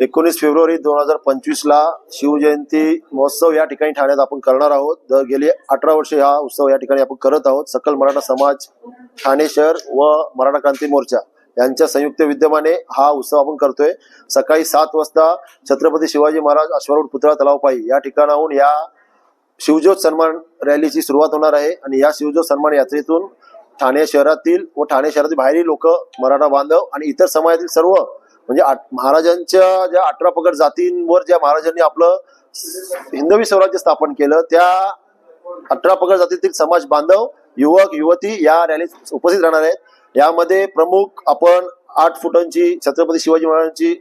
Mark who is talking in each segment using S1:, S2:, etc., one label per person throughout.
S1: एकोणीस फेब्रुवारी दोन हजार पंचवीस ला शिवजयंती महोत्सव या ठिकाणी ठाण्यात आपण करणार आहोत. द- गेली अठरा वर्षे हा उत्सव या ठिकाणी आपण करत आहोत. सकल मराठा समाज ठाणे शहर व मराठा क्रांती मोर्चा यांच्या संयुक्त विद्यमाने हा उत्सव आपण करतोय. सकाळी सात वाजता छत्रपती शिवाजी महाराज अश्वारूढ पुतळा तलावपाई या ठिकाणाहून या शिवज्योत सन्मान रॅलीची सुरुवात होणार आहे आणि या शिवज्योत सन्मान यात्रेतून ठाणे शहरातील व ठाणे शहरातील बाहेरील लोक मराठा बांधव आणि इतर समाजातील सर्व म्हणजे आठ- महाराजांच्या ज्या अठरा पगड जातींवर ज्या महाराजांनी आपलं हिंदवी स्वराज्य स्थापन केलं त्या अठरा पगड जातीतील समाज बांधव युवक युवती या रॅलीत उपस्थित राहणार आहेत. यामध्ये प्रमुख आपण आठ फुटांची छत्रपती शिवाजी महाराजांची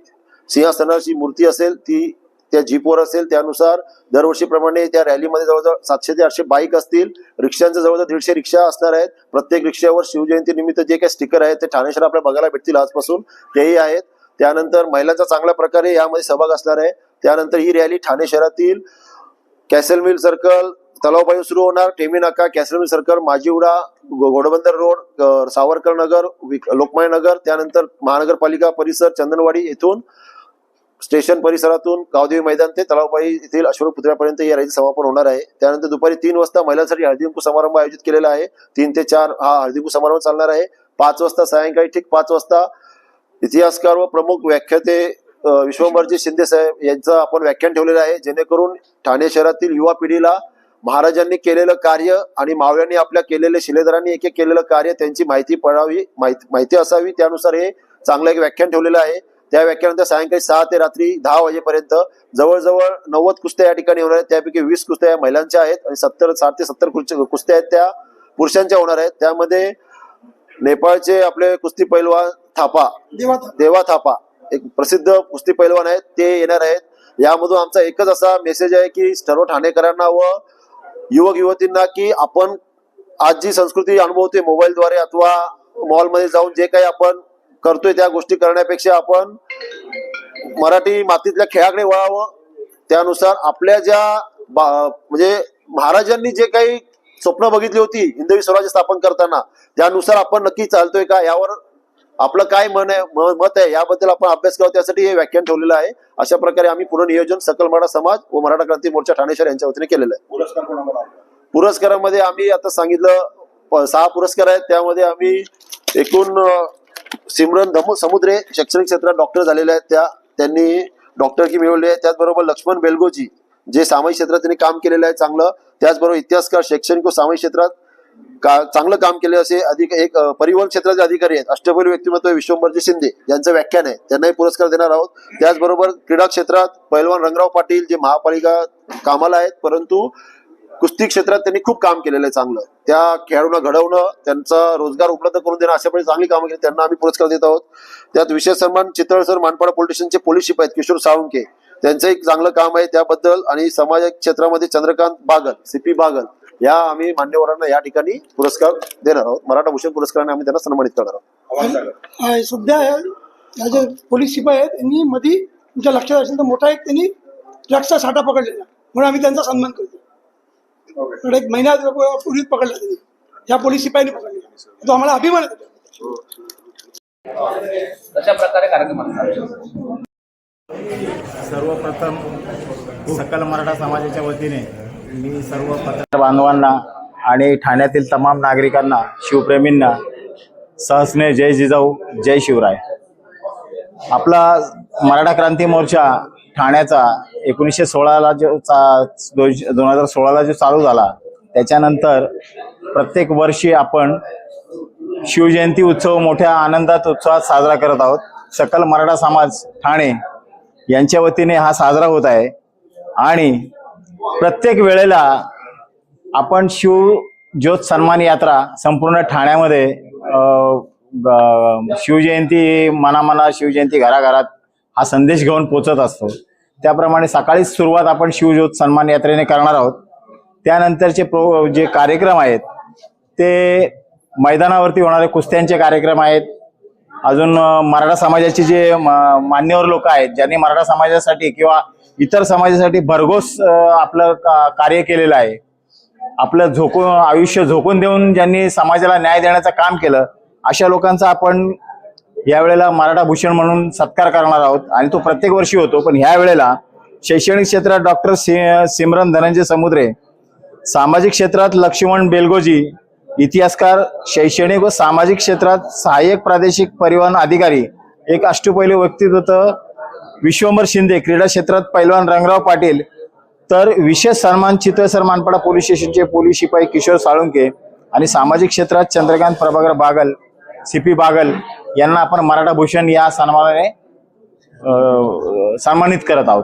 S1: सिंहासनाची मूर्ती असेल ती त्या जीपवर असेल त्यानुसार दरवर्षीप्रमाणे त्या रॅलीमध्ये जवळजवळ सातशे ते आठशे बाईक असतील. रिक्षांचं जवळजवळ दीडशे रिक्षा असणार आहेत. प्रत्येक रिक्षावर शिवजयंती निमित्त जे काही स्टिकर आहेत ते ठाणे शहर आपल्याला बघायला भेटतील आजपासून. तेही आहेत. त्यानंतर महिलांचा चांगल्या प्रकारे यामध्ये सहभाग असणार आहे. त्यानंतर ही रॅली ठाणे शहरातील कॅसल मिल सर्कल तलावबाई सुरू होणार. Temi Naka castle mill circle Majiwada Ghodbunder road Savarkar Nagar Lokmanya Nagar त्यानंतर महानगरपालिका परिसर चंदनवाडी येथून स्टेशन परिसरातून गावदेवी मैदान ते तलावबाई येथील अश्वरूप पुतळ्यापर्यंत या रॅलीचं समापन होणार आहे. त्यानंतर दुपारी तीन वाजता महिलांसाठी हळदींकू समारंभ आयोजित केलेला आहे. तीन ते चार हा हळदीकुंकू समारंभ चालणार आहे. पाच वाजता सायंकाळी ठीक पाच वाजता इतिहासकार व प्रमुख व्याख्याते विश्वंभरजी शिंदे साहेब यांचं आपण व्याख्यान ठेवलेलं आहे. जेणेकरून ठाणे शहरातील युवा पिढीला महाराजांनी केलेलं कार्य आणि मावळ्यांनी आपल्या केलेले शिलेदारांनी एक एक केलेलं कार्य त्यांची माहिती पडावी माहिती माहिती असावी. त्यानुसार हे चांगलं एक व्याख्यान ठेवलेलं आहे. त्या व्याख्यानंतर सायंकाळी सहा ते रात्री दहा वाजेपर्यंत जवळजवळ नव्वद कुस्त्या या ठिकाणी होणार आहेत. त्यापैकी वीस कुस्त्या या महिलांच्या आहेत आणि सत्तर साठ ते सत्तर कुस्त्या कुस्त्या आहेत त्या पुरुषांच्या होणार आहेत. त्यामध्ये नेपाळचे आपले कुस्ती पैलवान थापा देवा थापा. एक प्रसिद्ध कुस्ती पैलवान आहेत. ते येणार आहेत. यामधून आमचा एकच असा मेसेज आहे की सर्व ठाणेकरांना व युवक युवतींना की आपण आज जी संस्कृती अनुभवतोय मोबाईलद्वारे अथवा मॉलमध्ये जाऊन जे काही आपण करतोय त्या गोष्टी करण्यापेक्षा आपण मराठी मातीतल्या खेळाकडे वळावं. त्यानुसार आपल्या ज्या म्हणजे महाराजांनी जे काही स्वप्न बघितली होती हिंदवी स्वराज्य स्थापन करताना त्यानुसार आपण नक्की चालतोय का? यावर आपलं काय मन आहे मत आहे याबद्दल आपण अभ्यास करावं त्यासाठी हे व्याख्यान ठेवलेलं आहे. अशा प्रकारे आम्ही पूर्ण नियोजन सकल मराठा समाज व मराठा क्रांती मोर्चा ठाणेश्वर यांच्या वतीने केलेलं आहे. पुरस्कारामध्ये आम्ही आता सांगितलं सहा पुरस्कार आहेत. त्यामध्ये आम्ही एकूण सिमरन धमू समुद्रे शैक्षणिक क्षेत्रात डॉक्टर झालेले आहेत. त्या त्यांनी डॉक्टरकी मिळवली आहे त्याचबरोबर लक्ष्मण बेलगोजी जे सामाजिक क्षेत्रात त्यांनी काम केलेलं आहे चांगलं. त्याचबरोबर इतिहासकार शैक्षणिक व सामाजिक क्षेत्रात का चांगलं काम केले असे अधिक एक परिवहन क्षेत्राचे अधिकारी आहेत. अष्टपैलू व्यक्तिमत्व विश्वंभरजी शिंदे यांचं व्याख्यान आहे. त्यांनाही पुरस्कार देणार आहोत. त्याचबरोबर क्रीडा क्षेत्रात पैलवान रंगराव पाटील जे महापालिका कामाला आहेत परंतु कुस्ती क्षेत्रात त्यांनी खूप काम केलेलं आहे चांगलं. त्या खेळाडूंना घडवणं त्यांचा रोजगार उपलब्ध करून देणं अशा प्रकारे चांगली कामं केली. त्यांना आम्ही पुरस्कार देत आहोत. त्यात विशेष सन्मान चितळसर मानपाडा पोलीस स्टेशनचे पोलीस शिपाई आहेत किशोर साळुंके त्यांचं एक चांगलं काम आहे त्याबद्दल आणि समाज क्षेत्रामध्ये चंद्रकांत बागल सीपी बागल या आम्ही मान्यवरांना या ठिकाणी पुरस्कार देणार आहोत. मराठा भूषण पुरस्काराने आम्ही त्यांना सन्मानित करणार आहोत.
S2: हा, सध्या या जे पोलीस शिपाई आहेत त्यांनी मधी तुमच्या लक्षात असेल तर मोठा एक त्यांनी ड्रग्सचा साठा पकडलेला म्हणून आम्ही त्यांचा सन्मान करतो. एक महिना पूर्वीच पकडला त्यांनी. या पोलीस शिपाईने पकडलेला तो आम्हाला अभिमान आहे. त्याच्याबद्दल.
S3: कशा प्रकारे कार्यक्रम असणार
S4: सर्वप्रथम सकल मराठा समाजाच्या वतीने मी सर्व पत्रकार बांधवांना आणि ठाण्यातील तमाम नागरिकांना शिवप्रेमींना सहस्ने जय जिजाऊ जय शिवराय. आपला मराठा क्रांती मोर्चा ठाण्याचा एकोणीसशे सोळाला जो चा दोन हजार सोळाला जो चालू झाला त्याच्यानंतर प्रत्येक वर्षी आपण शिवजयंती उत्सव मोठ्या आनंदात उत्साहात साजरा करत आहोत. सकल मराठा समाज ठाणे यांच्या वतीने हा साजरा होत आहे. आणि प्रत्येक वेळेला आपण शिव ज्योत सन्मान यात्रा संपूर्ण ठाण्यामध्ये ग- शिवजयंती मनामना शिवजयंती घराघरात हा संदेश घेऊन पोचत असतो. त्याप्रमाणे सकाळीच सुरुवात आपण शिवज्योत सन्मान यात्रेने करणार आहोत. त्यानंतरचे प्रो जे कार्यक्रम आहेत ते मैदानावरती होणारे कुस्त्यांचे कार्यक्रम आहेत. अजून मराठा समाजाचे जे म- मान्यवर लोक आहेत ज्यांनी मराठा समाजासाठी किंवा इतर समाजासाठी भरघोस आपलं का- कार्य केलेलं आहे. आपलं झोकून आयुष्य झोकून देऊन ज्यांनी समाजाला न्याय देण्याचं काम केलं अशा लोकांचा आपण यावेळेला मराठा भूषण म्हणून सत्कार करणार आहोत. आणि तो प्रत्येक वर्षी होतो पण ह्या वेळेला शैक्षणिक क्षेत्रात डॉक्टर सिमरन धनंजय समुद्रे सामाजिक क्षेत्रात लक्ष्मण बेलगोजी इतिहासकार शैक्षणिक व सामाजिक क्षेत्रात सहाय्यक प्रादेशिक परिवहन अधिकारी एक अष्टपैलू व्यक्तित्व विश्वंभर शिंदे क्रीडा क्षेत्रात पैलवान रंगराव पाटील तर विशेष सन्मान चितळसर मानपाडा पोलीस स्टेशनचे पोलीस शिपाई किशोर साळुंके आणि सामाजिक क्षेत्रात चंद्रकांत प्रभाकर बागल सी पी बागल यांना आपण मराठा भूषण या सन्मानाने सन्मानित करत आहोत.